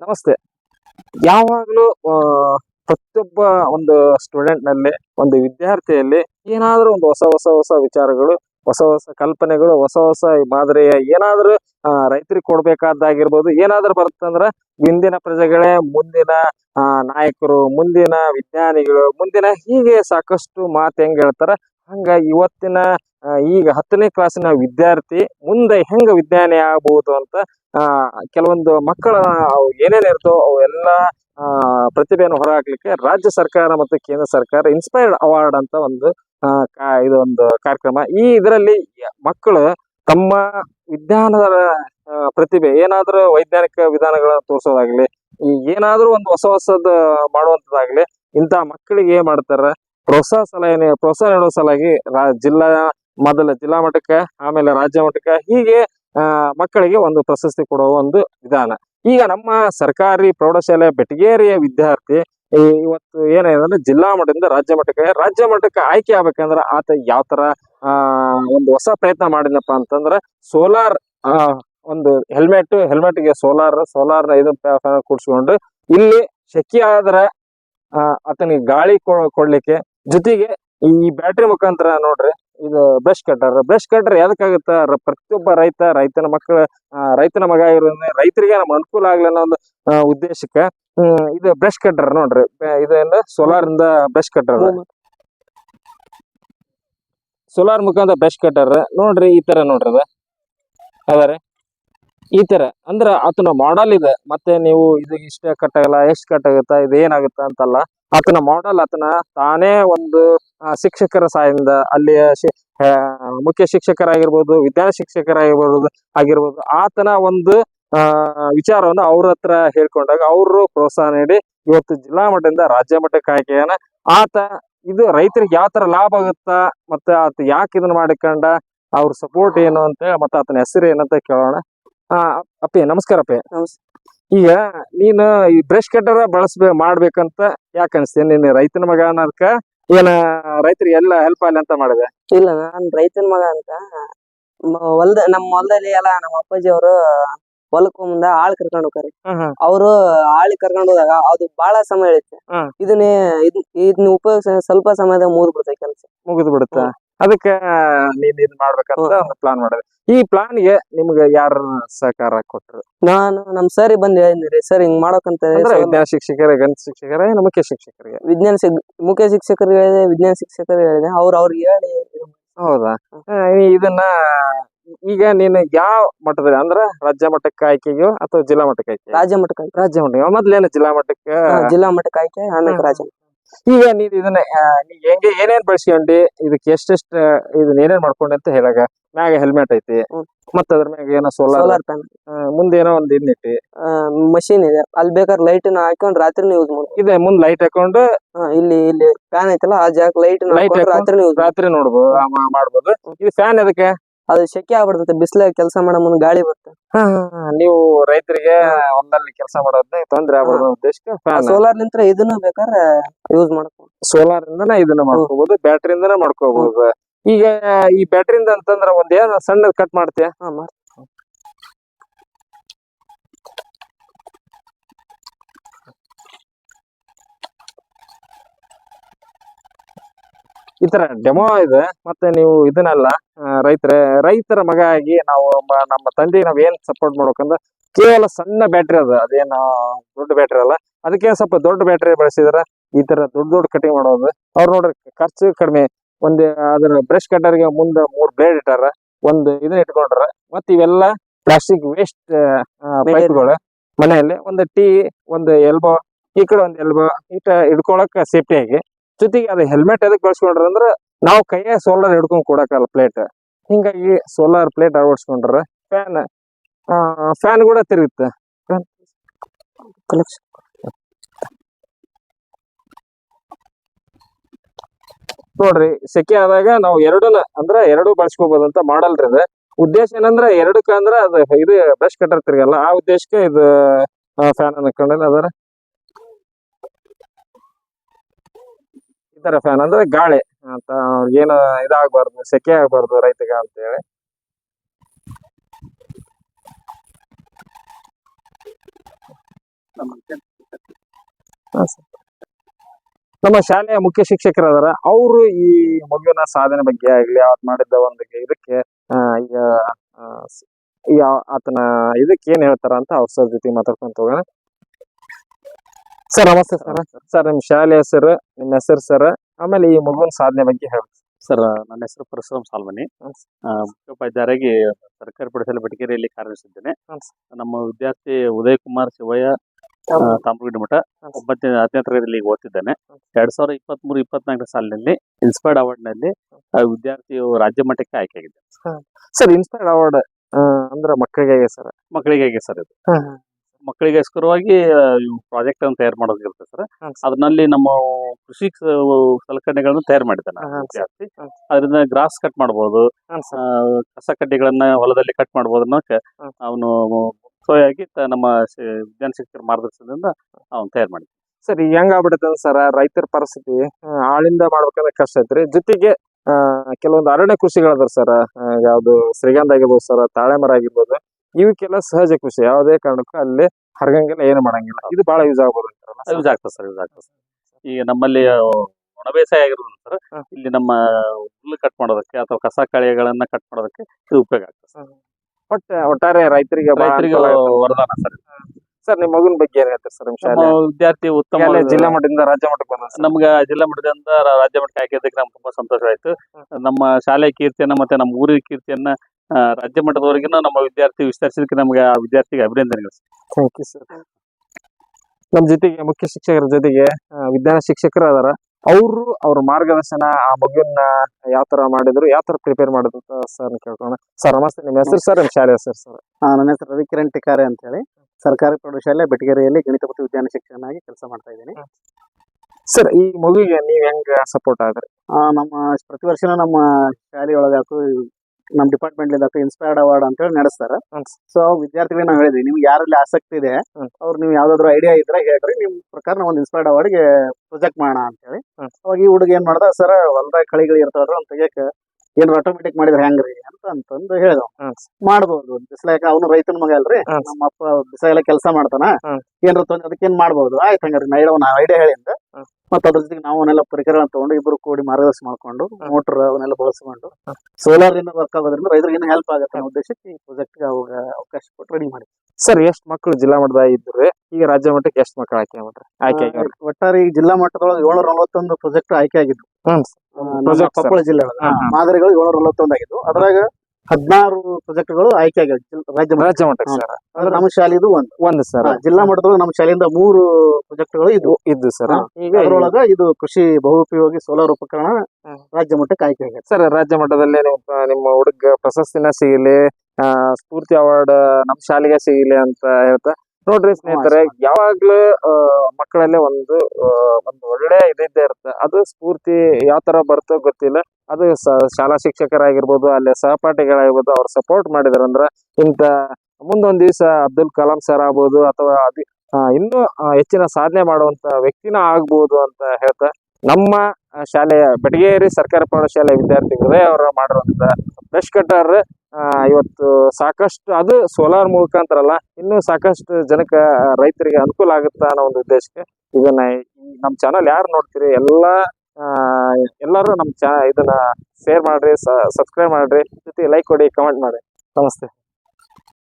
ನಮಸ್ತೆ. ಯಾವಾಗಲೂ ಪ್ರತಿಯೊಬ್ಬ ಒಂದು ಸ್ಟೂಡೆಂಟ್ನಲ್ಲಿ, ಒಂದು ವಿದ್ಯಾರ್ಥಿಯಲ್ಲಿ ಏನಾದರೂ ಒಂದು ಹೊಸ ಹೊಸ ಹೊಸ ವಿಚಾರಗಳು, ಹೊಸ ಹೊಸ ಕಲ್ಪನೆಗಳು, ಹೊಸ ಹೊಸ ಮಾದರಿಯ ಏನಾದರೂ ರೈತರಿಗೆ ಕೊಡ್ಬೇಕಾದ್ದಾಗಿರ್ಬೋದು ಏನಾದ್ರೂ ಬರುತ್ತಂದ್ರ ಇಂದಿನ ಪ್ರಜೆಗಳೇ, ಮುಂದಿನ ನಾಯಕರು, ಮುಂದಿನ ವಿಜ್ಞಾನಿಗಳು, ಮುಂದಿನ ಹೀಗೆ ಸಾಕಷ್ಟು ಮಾತು ಹೆಂಗ್ ಹೇಳ್ತಾರ ಹಂಗ ಇವತ್ತಿನ ಈಗ ಹತ್ತನೇ ಕ್ಲಾಸಿನ ವಿದ್ಯಾರ್ಥಿ ಮುಂದೆ ಹೆಂಗ ವಿಜ್ಞಾನಿ ಆಗ್ಬಹುದು ಅಂತ ಕೆಲವೊಂದು ಮಕ್ಕಳ ಏನೇನ್ ಇರ್ತೋ ಅವೆಲ್ಲ ಪ್ರತಿಭೆಯನ್ನು ಹೊರಹಾಕ್ಲಿಕ್ಕೆ ರಾಜ್ಯ ಸರ್ಕಾರ ಮತ್ತು ಕೇಂದ್ರ ಸರ್ಕಾರ ಇನ್ಸ್ಪೈರ್ಡ್ ಅವಾರ್ಡ್ ಅಂತ ಒಂದು ಇದೊಂದು ಕಾರ್ಯಕ್ರಮ. ಈ ಇದರಲ್ಲಿ ಮಕ್ಕಳು ತಮ್ಮ ವಿಜ್ಞಾನದ ಪ್ರತಿಭೆ, ಏನಾದ್ರೂ ವೈಜ್ಞಾನಿಕ ವಿಧಾನಗಳನ್ನ ತೋರಿಸೋದಾಗ್ಲಿ ಏನಾದ್ರೂ ಒಂದು ಹೊಸ ಹೊಸದ್ ಮಾಡುವಂತದಾಗ್ಲಿ ಇಂತಹ ಮಕ್ಕಳಿಗೆ ಏನ್ ಮಾಡ್ತಾರ? ಪ್ರೋತ್ಸಾಹ ಸಲಹೆ ಪ್ರೋತ್ಸಾಹ ನೀಡೋ ಸಲುವಾಗಿ ರಾ- ಜಿಲ್ಲಾ ಮೊದಲ ಜಿಲ್ಲಾ ಮಟ್ಟಕ್ಕೆ, ಆಮೇಲೆ ರಾಜ್ಯ ಮಟ್ಟಕ್ಕೆ ಹೀಗೆ ಮಕ್ಕಳಿಗೆ ಒಂದು ಪ್ರಶಸ್ತಿ ಕೊಡುವ ಒಂದು ವಿಧಾನ. ಈಗ ನಮ್ಮ ಸರ್ಕಾರಿ ಪ್ರೌಢಶಾಲೆ ಬೆಟಗೇರಿಯ ವಿದ್ಯಾರ್ಥಿ ಇವತ್ತು ಏನೇನಂದ್ರೆ ಜಿಲ್ಲಾ ಮಟ್ಟದಿಂದ ರಾಜ್ಯ ಮಟ್ಟಕ್ಕೆ ರಾಜ್ಯ ಮಟ್ಟಕ್ಕೆ ಆಯ್ಕೆ ಆಗ್ಬೇಕಂದ್ರೆ ಆತ ಯಾವ ತರ ಒಂದು ಹೊಸ ಪ್ರಯತ್ನ ಮಾಡಿದ್ನಪ್ಪ ಅಂತಂದ್ರೆ ಸೋಲಾರ್ ಒಂದು ಹೆಲ್ಮೆಟ್, ಹೆಲ್ಮೆಟ್ಗೆ ಸೋಲಾರ್ ಸೋಲಾರ್ ಇದು ಕೂಡಿಸ್ಕೊಂಡು ಇಲ್ಲಿ ಶೆಕೆ ಆದ್ರೆ ಆತನಿಗೆ ಗಾಳಿ ಕೊಡ್ಲಿಕ್ಕೆ ಜೊತೆಗೆ ಈ ಬ್ಯಾಟ್ರಿ ಮುಖಾಂತರ ನೋಡ್ರಿ, ಇದು ಬ್ರಷ್ ಕಟ್ಟರ್ ಬ್ರಷ್ ಕಟ್ಟರ್ ಯಾವ್ದಕ್ಕಾಗತ್ತ ಪ್ರತಿಯೊಬ್ಬ ರೈತ, ರೈತನ ಮಕ್ಕಳ ರೈತನ ಮಗ ಇರೋದ್ರಿಂದ ರೈತರಿಗೆ ನಮ್ಮ ಅನುಕೂಲ ಆಗ್ಲಿ ಅನ್ನೋ ಒಂದು ಉದ್ದೇಶಕ್ಕೆ ಇದು ಬ್ರಷ್ ಕಟ್ಟರ್ ನೋಡ್ರಿ. ಇದನ್ನ ಸೋಲಾರ್ ಇಂದ ಬ್ರಷ್ ಕಟ್ಟರ್ ಸೋಲಾರ್ ಮುಖಾಂತರ ಬ್ರಷ್ ಕಟ್ಟರ್ ನೋಡ್ರಿ, ಈ ತರ ನೋಡ್ರಿ ಅದ. ಅದಾರೆ ಈ ತರ. ಅಂದ್ರ ಆತನ ಮಾಡಲ್ ಇದೆ. ಮತ್ತೆ ನೀವು ಇದು ಇಷ್ಟ ಕಟ್ ಆಗಲ್ಲ ಎಷ್ಟ್ ಕಟ್ ಆಗುತ್ತಾ ಇದು ಏನಾಗುತ್ತಾ ಅಂತಲ್ಲ. ಆತನ ಮಾಡಲ್ ಆತನ ತಾನೇ ಒಂದು ಶಿಕ್ಷಕರ ಸಹಾಯದಿಂದ ಅಲ್ಲಿಯ ಮುಖ್ಯ ಶಿಕ್ಷಕರಾಗಿರ್ಬೋದು ವಿಜ್ಞಾನ ಶಿಕ್ಷಕರಾಗಿರ್ಬೋದು, ಆಗಿರ್ಬೋದು, ಆತನ ಒಂದು, ಆ, ವಿಚಾರವನ್ನು ಅವ್ರ ಹತ್ರ ಹೇಳ್ಕೊಂಡಾಗ ಅವರು ಪ್ರೋತ್ಸಾಹ ನೀಡಿ ಇವತ್ತು ಜಿಲ್ಲಾ ಮಟ್ಟದಿಂದ ರಾಜ್ಯ ಮಟ್ಟಕ್ಕೆ ಆಯ್ಕೆಯನ್ನ ಆತ, ಇದು ರೈತರಿಗೆ ಯಾವ ತರ ಲಾಭ ಆಗುತ್ತಾ, ಮತ್ತೆ ಆತ ಯಾಕೆ ಇದನ್ನ ಮಾಡಿಕೊಂಡ, ಅವ್ರ ಸಪೋರ್ಟ್ ಏನು ಅಂತ ಮತ್ತೆ ಆತನ ಹೆಸರು ಏನಂತ ಕೇಳೋಣ. ಆ, ಅಪ್ಪಿ, ನಮಸ್ಕಾರ ಅಪ್ಪಿ. ನಮಸ್- ಈಗ ನೀನು ಈ ಬ್ರಷ್ ಕಟ್ಟರ ಬಳಸ್ಬೇ ಮಾಡ್ಬೇಕಂತ ಯಾಕೆ ಅನ್ಸ್ತೀನಿ ನೀನು ರೈತನ ಮಗ ಅನ್ನೋದಕ್ಕ ಏನ ರೈತರಿಗೆ ಎಲ್ಲ ಹೆಲ್ಪ್ ಆಗಲಿ ಅಂತ ಮಾಡಿದೆ. ಇಲ್ಲ ನಾನ್ ರೈತನ ಮಗ ಅಂತ. ಮ- ಹೊಲ್ದ ನಮ್ಮ ಹೊಲದಲ್ಲಿ ಎಲ್ಲ ನಮ್ಮ ಅಪ್ಪಾಜಿ ಅವರು ಹೊಲಕ್ ಮುಂದ ಆಳ್ ಕರ್ಕೊಂಡು ಹೋಗ್ತಾರೆ. ಅವರು ಆಳಿ ಕರ್ಕೊಂಡು ಹೋದಾಗ ಅದು ಬಹಳ ಸಮಯ ಹ್ಮ್. ಇದನ್ನೇ ಇದ್- ಇದನ್ನ ಉಪಯೋಗ ಸ್ವಲ್ಪ ಸಮಯದಾಗ ಮುಗಿದ್ ಬಿಡುತ್ತೆ ಕೆಲಸ. ಮುಗಿದು ಬಿಡುತ್ತ? ಅದಕ್ಕೆ ನೀನ್ ಇದ್ ಮಾಡ್ಬೇಕಂತ ಪ್ಲಾನ್ ಮಾಡಿದೆ. ಈ ಪ್ಲಾನ್ಗೆ ನಿಮ್ಗೆ ಯಾರ ಸಹಕಾರ ಕೊಟ್ರು? ನಾನು ನಮ್ ಸರಿ ಬಂದ್ ಹೇಳಿದ್ರಿ ಸರ್ ಹಿಂಗ್ ಮಾಡಕಂತ ವಿಜ್ಞಾನ ಶಿಕ್ಷಕರ ಗಣಿತ ಶಿಕ್ಷಕರ ಏನು ಮುಖ್ಯ ಶಿಕ್ಷಕರಿಗೆ? ವಿಜ್ಞಾನ ಮುಖ್ಯ ಶಿಕ್ಷಕರಿಗೆ ಹೇಳಿದೆ ವಿಜ್ಞಾನ ಶಿಕ್ಷಕರು ಹೇಳಿದೆ ಅವ್ರ ಅವ್ರಿಗೆ ಹೇಳಿ. ಹೌದಾ? ಇದನ್ನ ಈಗ ನೀನು ಯಾವ ಮಟ್ಟದಲ್ಲಿ ಅಂದ್ರ ರಾಜ್ಯ ಮಟ್ಟಕ್ಕೆ ಆಯ್ಕೆಗೋ ಅಥವಾ ಜಿಲ್ಲಾ ಮಟ್ಟಕ್ಕೆ ಆಯ್ಕೆ? ರಾಜ್ಯ ಮಟ್ಟಕ್ಕೆ. ರಾಜ್ಯ ಮಟ್ಟಕ್ಕೆ. ಮೊದ್ಲೇನು ಜಿಲ್ಲಾ ಮಟ್ಟಕ್ಕೆ? ಜಿಲ್ಲಾ ಮಟ್ಟಕ್ಕೆ ಆಯ್ಕೆ ಆಮೇಲೆ. ರಾಜ್ಯ. ಈಗ ನೀನ್ ಇದನ್ನ ನೀ ಹೆಂಗೆ ಏನೇನ್ ಬಳಸ್ಕೊಂಡಿ ಇದಕ್ಕೆ ಎಷ್ಟೆಷ್ಟ ಇದನ್ನ ಏನೇನ್ ಮಾಡ್ಕೊಂಡಿ ಅಂತ ಹೇಳಾಗ ಮ್ಯಾಗ ಹೆಲ್ಮೆಟ್ ಐತಿ. ಮತ್ತ ಅದ್ರ ಮ್ಯಾಗ ಏನೋ ಸೋಲಾರ್ ಮುಂದೆ ಏನೋ ಒಂದ್ ಇನ್ನಿಟ್ಟಿ ಮಷೀನ್ ಇದೆ. ಅಲ್ಲಿ ಬೇಕಾದ್ರೆ ಲೈಟ್ ಹಾಕೊಂಡು ರಾತ್ರಿ ಯೂಸ್ ಮಾಡಿ. ಇದೆ ಮುಂದ್ ಲೈಟ್ ಹಾಕೊಂಡು ಇಲ್ಲಿ ಇಲ್ಲಿ ಫ್ಯಾನ್ ಐತಲ್ಲ ಆ ಜಾಗ ಲೈಟ್ ಲೈಟ್ ರಾತ್ರಿ ರಾತ್ರಿ ನೋಡ್ಬೋದು ಮಾಡ್ಬೋದು. ಇದು ಫ್ಯಾನ್ ಎದಕ್ಕೆ? ಅದು ಶೆಕೆ ಆಗ್ಬಿಡ್ತೈತೆ ಬಿಸಿಲ ಕೆಲಸ ಮಾಡೋ ಮುಂದೆ ಗಾಳಿ ಬರುತ್ತೆ. ನೀವು ರೈತರಿಗೆ ಒಂದಲ್ಲಿ ಕೆಲಸ ಮಾಡೋದ್ನ ತೊಂದ್ರೆ ಆಗ್ಬಾರ್ದು ಉದ್ದೇಶಕ್ಕೆ ಸೋಲಾರ್ ನಿಂತ್ರ ಇದನ್ನ ಬೇಕಾದ್ರೆ ಯೂಸ್ ಮಾಡ್ಬೋದು ಸೋಲಾರ್ ಇಂದನ ಇದನ್ನ ಮಾಡ್ಕೋಬಹುದು ಬ್ಯಾಟ್ರಿ ಇಂದನ ಮಾಡ್ಕೋಬಹುದು ಈಗ ಈ ಬ್ಯಾಟ್ರಿಯಿಂದ ಅಂತಂದ್ರ ಒಂದ್ ಏನ್ ಸಣ್ಣ ಕಟ್ ಮಾಡ್ತೀಯ? ಈ ತರ ಡೆಮೋ ಇದೆ. ಮತ್ತೆ ನೀವು ಇದನ್ನೆಲ್ಲ ರೈತರ ರೈತರ ಮಗ ಆಗಿ ನಾವು ನಮ್ಮ ತಂದೆ ನಾವ್ ಏನ್ ಸಪೋರ್ಟ್ ಮಾಡ್ಬೇಕಂದ್ರೆ ಕೇವಲ ಸಣ್ಣ ಬ್ಯಾಟ್ರಿ ಅದ. ಅದೇನು ದೊಡ್ಡ ಬ್ಯಾಟ್ರಿ ಅಲ್ಲ. ಅದಕ್ಕೆ ಸ್ವಲ್ಪ ದೊಡ್ಡ ಬ್ಯಾಟ್ರಿ ಬಳಸಿದ್ರ. ಈ ತರ ದೊಡ್ಡ ದೊಡ್ಡ ಕಟಿಂಗ್ ಮಾಡೋದು. ಅವ್ರು ನೋಡ್ರಿ ಖರ್ಚು ಕಡಿಮೆ. ಒಂದ್ ಅದ್ರ ಬ್ರಷ್ಗೆ ಮುಂದ ಮೂರ್ ಬ್ಲೇಡ್ ಇಟ್ಟಾರ. ಒಂದ್ ಇದನ್ನ ಇಟ್ಕೊಂಡ್ರ. ಮತ್ ಇವೆಲ್ಲ ಪ್ಲಾಸ್ಟಿಕ್ ವೇಸ್ಟ್ ಪೈಪ್ಗಳು ಮನೆಯಲ್ಲಿ ಒಂದು ಟೀ ಒಂದು ಎಲ್ಬೋ ಈ ಕಡೆ ಒಂದು ಎಲ್ಬೋ ಇಟ್ಟ ಇಟ್ಕೊಳಕ್ ಸೇಫ್ಟಿ ಆಗಿ. ಜೊತೆಗೆ ಅದು ಹೆಲ್ಮೆಟ್ ಎದಕ್ ಬಳಸ್ಕೊಂಡ್ರ ಅಂದ್ರ ನಾವು ಕೈಯೇ ಸೋಲಾರ್ ಹಿಡ್ಕೊಂಡ್ ಕೊಡಕಲ್ಲ ಪ್ಲೇಟ್ ಹಿಂಗಾಗಿ ಸೋಲಾರ್ ಪ್ಲೇಟ್ ಅಳವಡಿಸ್ಕೊಂಡ್ರ. ಫ್ಯಾನ್ ಫ್ಯಾನ್ ಕೂಡ ತಿರುಗುತ್ತೆ. ನೋಡ್ರಿ, ಸೆಕೆ ಆದಾಗ ನಾವು ಎರಡನ್ನ ಅಂದ್ರ ಎರಡು ಬಳಸ್ಕೋಬಹುದು ಅಂತ ಮಾಡಲ್ ರೀ ಇದು ಉದ್ದೇಶ ಏನಂದ್ರ ಎರಡಕ್ಕ ಅಂದ್ರ ಅದ ಇದು ಬ್ರಷ್ ಕಟ್ಟರ್ ತಿರ್ಗಲ್ಲ. ಆ ಉದ್ದೇಶಕ್ಕೆ ಇದು ಫ್ಯಾನ್ ಅನ್ಕೊಂಡ ಅದರ ಈ ತರ ಫ್ಯಾನ್ ಅಂದ್ರೆ ಗಾಳಿ. ಅಂತ ಏನು ಇದಾಗಬಾರ್ದು, ಸೆಕೆ ಆಗಬಾರ್ದು ರೈತಗ ಅಂತ ಹೇಳಿ. ನಮ್ಮ ಶಾಲೆಯ ಮುಖ್ಯ ಶಿಕ್ಷಕರಾದ್ರ, ಅವರು ಈ ಮಗುವಿನ ಸಾಧನೆ ಬಗ್ಗೆ ಆಗ್ಲಿ ಅವತ್ ಮಾಡಿದ್ದ ಒಂದು ಇದಕ್ಕೆ ಈಗ ಆತನ ಇದಕ್ಕೆ ಏನ್ ಹೇಳ್ತಾರ ಅಂತ ಅವ್ರ ಸರ್ ಜೊತೆ ಮಾತಾಡ್ಕೊಂತ ಹೋಗೋಣ. ಸರ್ ನಮಸ್ತೆ ಸರ್. ಸರ್ ನಿಮ್ ಶಾಲೆ ಹೆಸರು ನಿಮ್ಮ ಹೆಸರು ಸರ್? ಆಮೇಲೆ ಈ ಮಗುವಿನ ಸಾಧನೆ ಬಗ್ಗೆ ಹೇಳಿ ಸರ್ ನನ್ನ ಹೆಸರು ಪರಶುರಾಮ್ ಸಾಲ್ಮನಿ ಮುಖ್ಯೋಪಾಧ್ಯಾಯರಾಗಿ ಸರ್ಕಾರಿ ಪಡಿಸಲು ಬೆಟಗೇರಿಯಲ್ಲಿ ಕಾರ್ಯನಿರ್ವಹಿಸಿದ್ದೇನೆ. ನಮ್ಮ ವಿದ್ಯಾರ್ಥಿ ಉದಯ್ ಕುಮಾರ್ ಶಿವಯ್ಯ ತಾಮ್ರಗುಡಿ ಮಠ. ಒಂಬತ್ತನೇ ಹತ್ತನೇ ತರಗತಿಯಲ್ಲಿ ಈಗ ಓದ್ತಿದ್ದಾನೆ. ಎರಡ್ ಸಾವಿರದ ಇಪ್ಪತ್ತ್ ಮೂರು ಇಪ್ಪತ್ನಾಲ್ಕನೇ ಸಾಲಿನಲ್ಲಿ ಇನ್ಸ್ಪೈರ್ಡ್ ಅವಾರ್ಡ್ನಲ್ಲಿ ಆ, ವಿದ್ಯಾರ್ಥಿಯು ರಾಜ್ಯ ಮಟ್ಟಕ್ಕೆ ಆಯ್ಕೆಯಾಗಿದೆ ಸರ್ ಇನ್ಸ್ಪೈರ್ಡ್ ಅವಾರ್ಡ್ ಅಂದ್ರೆ ಮಕ್ಕಳಿಗೆ ಸರ್? ಮಕ್ಕಳಿಗಾಗಿ ಸರ್ ಇದು? ಮಕ್ಕಳಿಗೋಸ್ಕರವಾಗಿ ಪ್ರಾಜೆಕ್ಟ್ ಅನ್ನು ತಯಾರು ಮಾಡೋದಿರುತ್ತೆ ಸರ್. ಅದ್ರಲ್ಲಿ ನಮ್ಮ ಕೃಷಿ ಸಲಕರಣೆಗಳನ್ನು ತಯಾರು ಮಾಡಿದ್ದಾನೆ ಹ್ಮ್. ಅದರಿಂದ ಗ್ರಾಸ್ ಕಟ್ ಮಾಡಬಹುದು ಕಸ ಕಡ್ಡಿಗಳನ್ನ ಹೊಲದಲ್ಲಿ ಕಟ್ ಮಾಡಬಹುದು ಅನ್ನೋಕೆ. ಅವನು ಸೋಯಾಗಿ ನಮ್ಮ ವಿಜ್ಞಾನ ಶಿಕ್ಷಕರ ಮಾರ್ಗದರ್ಶನದಿಂದ ಅವನು ತಯಾರು ಮಾಡಿ ಸರ್ ಈಗ ಹೆಂಗ್ ಆಗ್ಬಿಡುತ್ತೆ ಸರ್ ರೈತರ ಪರಿಸ್ಥಿತಿ ಆಳಿಂದ ಮಾಡ್ಬೇಕಂದ್ರೆ ಕಷ್ಟ ಐತ್ರಿ. ಜೊತೆಗೆ ಕೆಲವೊಂದು ಅರಣ್ಯ ಕೃಷಿಗಳದಾರ ಸರ್ ಯಾವ್ದು ಶ್ರೀಗಂಧ ಆಗಿರ್ಬೋದು ಸರ್ ತಾಳೆ ಮರ ಆಗಿರ್ಬೋದು. ಇವಕ್ಕೆಲ್ಲ ಸಹಜ ಕೃಷಿ. ಯಾವುದೇ ಕಾರಣಕ್ಕೂ ಅಲ್ಲಿ ಹರಗಂಗಿಲ್ಲ ಏನು ಮಾಡಂಗಿಲ್ಲ. ಇದು ಬಹಳ ಯೂಸ್ ಆಗ್ಬೋದು ಯೂಸ್ ಆಗ್ತದೆ ಸರ್ ಯೂಸ್ ಆಗ್ತದೆ ಈಗ ನಮ್ಮಲ್ಲಿ ಒಣ ಬೇಸಾಯ ಆಗಿರೋದು ಸರ್ ಇಲ್ಲಿ ನಮ್ಮ ಹುಲ್ಲು ಕಟ್ ಮಾಡೋದಕ್ಕೆ ಅಥವಾ ಕಸ ಕಳೆಗಳನ್ನ ಕಟ್ ಮಾಡೋದಕ್ಕೆ ಇದು ಉಪಯೋಗ ಆಗ್ತದೆ ಸರ್. ಬಟ್ ಒಟ್ಟಾರೆ ರೈತರಿಗೆ ರೈತರಿಗೆ ವರದಾನ ಸರ್ ಸರ್ ನಿಮ್ ಮಗನ ಬಗ್ಗೆ ಏನ್ ಹೇಳ್ತಾರೆ ಸರ್ ನಿಮ್ಮ ನಮ್ಮ ವಿದ್ಯಾರ್ಥಿ ಉತ್ತಮ ಜಿಲ್ಲಾ ಮಟ್ಟದಿಂದ ರಾಜ್ಯ ಮಟ್ಟಕ್ಕೆ ಬಂದ ನಮ್ಗೆ ಜಿಲ್ಲಾ ಮಟ್ಟದಿಂದ ರಾಜ್ಯ ಮಟ್ಟಕ್ಕೆ ಹಾಕಿದ್ದಕ್ಕೆ ನಮ್ಗೆ ತುಂಬಾ ಸಂತೋಷ ಆಯ್ತು ನಮ್ಮ ಶಾಲೆ ಕೀರ್ತಿಯನ್ನ ಮತ್ತೆ ನಮ್ಮ ಊರಿನ ಕೀರ್ತಿಯನ್ನ ರಾಜ್ಯ ಮಟ್ಟದವರೆಗಿನ ನಮ್ಮ ವಿದ್ಯಾರ್ಥಿ ವಿಸ್ತರಿಸಿದಕ್ಕೆ ನಮಗೆ ಆ ವಿದ್ಯಾರ್ಥಿಗೆ ಅಭಿನಂದನೆಗಳು. ಥ್ಯಾಂಕ್ ಯು ಸರ್ ನಮ್ಮ ಜೊತೆಗೆ ಮುಖ್ಯ ಶಿಕ್ಷಕರ ಜೊತೆಗೆ ವಿಜ್ಞಾನ ಶಿಕ್ಷಕರು ಅದಾರ. ಅವರು ಅವ್ರ ಮಾರ್ಗದರ್ಶನ ಆ ಮಗುವನ್ನ ಯಾವ ತರ ಮಾಡಿದ್ರು ಯಾವ ತರ ಪ್ರಿಪೇರ್ ಮಾಡಿದ್ರು ಅಂತ ಸರ್ ಕೇಳ್ಕೋಣ ಸರ್ ನಮಸ್ತೆ. ನಿಮ್ಮ ಹೆಸರು ಸರ್ ನಿಮ್ಮ ಶಾಲೆ ಹೆಸರು ಸರ್ ಆ, ನನ್ನ ಹೆಸರು ರವಿಕಿರಣ್ ಟಿಕಾರೆ ಅಂತ ಹೇಳಿ. ಸರ್ಕಾರಿ ಪ್ರೌಢಶಾಲೆ ಬೆಟಗೇರಿಯಲ್ಲಿ ಗಣಿತ ಮತ್ತು ವಿಜ್ಞಾನ ಶಿಕ್ಷಕನಾಗಿ ಕೆಲಸ ಮಾಡ್ತಾ ಇದ್ದೀನಿ. ಸರ್ ಈ ಮಗುವಿಗೆ ನೀವ್ ಹೆಂಗ್ ಸಪೋರ್ಟ್ ಆದ್ರಿ ಆ, ನಮ್ಮ ಪ್ರತಿ ವರ್ಷನೂ ನಮ್ಮ ಶಾಲೆಯೊಳಗ ಆಯ್ತು ನಮ್ಮ ಡಿಪಾರ್ಟ್ಮೆಂಟ್ ಲಿಂದ ಇನ್ಸ್ಪೈರ್ಡ್ ಅವಾರ್ಡ್ ಅಂತ ಹೇಳಿ ನಡೆಸ್ತಾರೆ. ಸೊ ವಿದ್ಯಾರ್ಥಿಗಳಿಗೆ ನಾವು ಹೇಳಿದ್ವಿ ನಿಮ್ಗೆ ಯಾರಲ್ಲಿ ಆಸಕ್ತಿ ಇದೆ. ಅವ್ರು ನೀವು ಯಾವ್ದಾದ್ರು ಐಡಿಯಾ ಇದ್ರೆ ಹೇಳ್ರಿ ನಿಮ್ ಪ್ರಕಾರ ನಾವು ಒಂದು ಇನ್ಸ್ಪೈರ್ಡ್ ಅವಾರ್ಡ್ಗೆ ಪ್ರೊಜೆಕ್ಟ್ ಮಾಡೋಣ ಅಂತ ಹೇಳಿ. ಅವಾಗ ಈ ಹುಡುಗ ಏನ್ ಮಾಡ್ದ ಸರ್ ಹೊಲ್ದಾಗ ಕಳಿಗಳು ಇರ್ತಾವ್ರ ಅಂತ ತೆಗಿಯಕ್ಕೆ ಏನ್ ಆಟೋಮೆಟಿಕ್ ಮಾಡಿದ್ರೆ ಹೆಂಗ್ರಿ ಅಂತ ಅಂತಂದು ಹೇಳ್ದ ಹ್ಮ್. ಮಾಡ್ಬೋದು ಬಿಸಿಲಾಗ ಅವನು ರೈತನ ಮಗ ಅಲ್ರಿ. ನಮ್ಮ ಅಪ್ಪ ಬಿಸಿಲ ಕೆಲಸ ಮಾಡ್ತಾನ. ಏನ್ರ ತೊಂದ್ರೆ ಅದಕ್ಕೇನ್ ಮಾಡ್ಬೋದು ಆಯ್ತು ಹಂಗ್ರಿ ನಾ ಐಡಿಯಾ ಹೇಳಿಂದ. ಮತ್ತ ಅದ್ರ ಜೊತೆಗೆ ನಾವು ಅವನ್ನೆಲ್ಲ ಪರಿಕರಗಳನ್ನ ತಗೊಂಡು ಇಬ್ರು ಕೂಡಿ ಮಾರ್ಗದರ್ಶನ ಮಾಡ್ಕೊಂಡು. ಮೋಟರ್ ಅವನ್ನೆಲ್ಲ ಬಳಸ್ಕೊಂಡು. ಸೋಲಾರ್ ಇಂದ ವರ್ಕ್ ಆಗೋದ್ರಿಂದ ರೈತರಿಗೆ ಹೆಲ್ಪ್ ಆಗುತ್ತೆ ಅನ್ನೋ ಉದ್ದೇಶಕ್ಕೆ ಈ ಪ್ರಾಜೆಕ್ಟ್ ಅವಾಗ ಅವಕಾಶ ಕೊಟ್ಟು ರೆಡಿ ಮಾಡಿ ಸರ್ ಎಷ್ಟ್ ಮಕ್ಕಳು ಜಿಲ್ಲಾ ಮಟ್ಟದಾಗ ಇದ್ರು ಈಗ ರಾಜ್ಯ ಮಟ್ಟಕ್ಕೆ ಎಷ್ಟ್ ಮಕ್ಕಳು ಆಯ್ಕೆ ಮಾಡ್ರಿ ಆಯ್ಕೆ ಆಗ್ಯಾವ್ರಿ? ಒಟ್ಟಾರೆ ಈ ಜಿಲ್ಲಾ ಮಟ್ಟದೊಳಗೆ ಏಳ್ನೂರ ನಲವತ್ತೊಂದು ಪ್ರಾಜೆಕ್ಟ್ ಆಯ್ಕೆ ಆಗಿದ್ದು ಹ್ಮ್. ಆ, ನಮ್ಮ Project, sir. ಕೊಪ್ಪಳ ಜಿಲ್ಲೆ ಒಳಗೆ ಹಾ, ಹಾ. ಮಾದರಿಗಳು ಏಳ್ನೂರ ನಲವತ್ತೊಂದು ಅದ್ರಾಗ ಹದಿನಾರು ಪ್ರಾಜೆಕ್ಟ್ಗಳು ಆಯ್ಕೆ ಆಗಿವೆ ರಾಜ್ಯ ರಾಜ್ಯ ಮಟ್ಟಕ್ಕೆ ಹ್ಮ್. ಸರ್. ಅಂದ್ರೆ ನಮ್ಮ ಶಾಲೆದು ಒಂದು. ಒಂದು ಸರ್. ಜಿಲ್ಲಾ ಮಟ್ಟದಲ್ಲಿ ನಮ್ಮ ಶಾಲೆಯಿಂದ ಮೂರು ಪ್ರಾಜೆಕ್ಟ್ಗಳು ಇದ್ವು. ಇದ್ದು ಸರ್. ಈಗ ಅದರೊಳಗ ಇದು ಕೃಷಿ ಬಹುಪಯೋಗಿ ಸೋಲಾರ್ ಉಪಕರಣ. ರಾಜ್ಯ ಮಟ್ಟಕ್ಕೆ ಆಯ್ಕೆ ಆಗಿದೆ ಸರ್ ರಾಜ್ಯ ಮಟ್ಟದಲ್ಲಿ ನಿಮ್ಮ ಹುಡುಗ ಪ್ರಶಸ್ತಿನ ಸಿಗಲಿ ಆ, ಸ್ಫೂರ್ತಿ ಅವಾರ್ಡ್ ನಮ್ಮ ಶಾಲೆಗೆ ಸಿಗಲಿ ಅಂತ ಹೇಳ್ತಾ ನೋಡ್ರಿ ಸ್ನೇಹಿತರೆ ಯಾವಾಗ್ಲೂ ಮಕ್ಕಳಲ್ಲೇ ಒಂದು ಒಂದು ಒಳ್ಳೆ ಇದಿದ್ದೇ ಇರುತ್ತೆ. ಅದು ಸ್ಫೂರ್ತಿ ಯಾವ ತರ ಬರ್ತೋ ಗೊತ್ತಿಲ್ಲ. ಅದು ಶಾಲಾ ಶಿಕ್ಷಕರಾಗಿರ್ಬೋದು, ಅಲ್ಲಿ ಸಹಪಾಠಿಗಳಾಗಿರ್ಬೋದು, ಅವ್ರು ಸಪೋರ್ಟ್ ಮಾಡಿದಾರಂದ್ರ ಇಂತ ಮುಂದೊಂದ್ ದಿವಸ ಅಬ್ದುಲ್ ಕಲಾಂ ಸರ್ ಆಗ್ಬೋದು, ಅಥವಾ ಅಭಿ ಇನ್ನೂ ಹೆಚ್ಚಿನ ಸಾಧನೆ ಮಾಡುವಂತ ವ್ಯಕ್ತಿನ ಆಗ್ಬೋದು ಅಂತ ಹೇಳ್ತಾ ನಮ್ಮ ಶಾಲೆಯ ಬೆಟಗೇರಿ ಸರ್ಕಾರಿ ಪ್ರೌಢಶಾಲೆ ವಿದ್ಯಾರ್ಥಿಗಳೇ ಅವರು ಮಾಡಿರುವಂತ ಬ್ರಷ್ ಕಟರ್ ಇವತ್ತು ಸಾಕಷ್ಟು, ಅದು ಸೋಲಾರ್ ಮುಖಾಂತರಲ್ಲ, ಇನ್ನೂ ಸಾಕಷ್ಟು ಜನಕ್ಕೆ ರೈತರಿಗೆ ಅನುಕೂಲ ಆಗುತ್ತಾ ಅನ್ನೋ ಒಂದು ಉದ್ದೇಶಕ್ಕೆ ಇದನ್ನ ನಮ್ಮ ಚಾನಲ್ ಯಾರು ನೋಡ್ತೀರಿ? ಎಲ್ಲಾ ಎಲ್ಲರೂ ನಮ್ಮ ಚಾ ಇದನ್ನ ಶೇರ್ ಮಾಡ್ರಿ ಸಬ್ಸ್ಕ್ರೈಬ್ ಮಾಡ್ರಿ ಜೊತೆ ಲೈಕ್ ಕೊಡಿ ಕಮೆಂಟ್ ಮಾಡಿ ನಮಸ್ತೆ.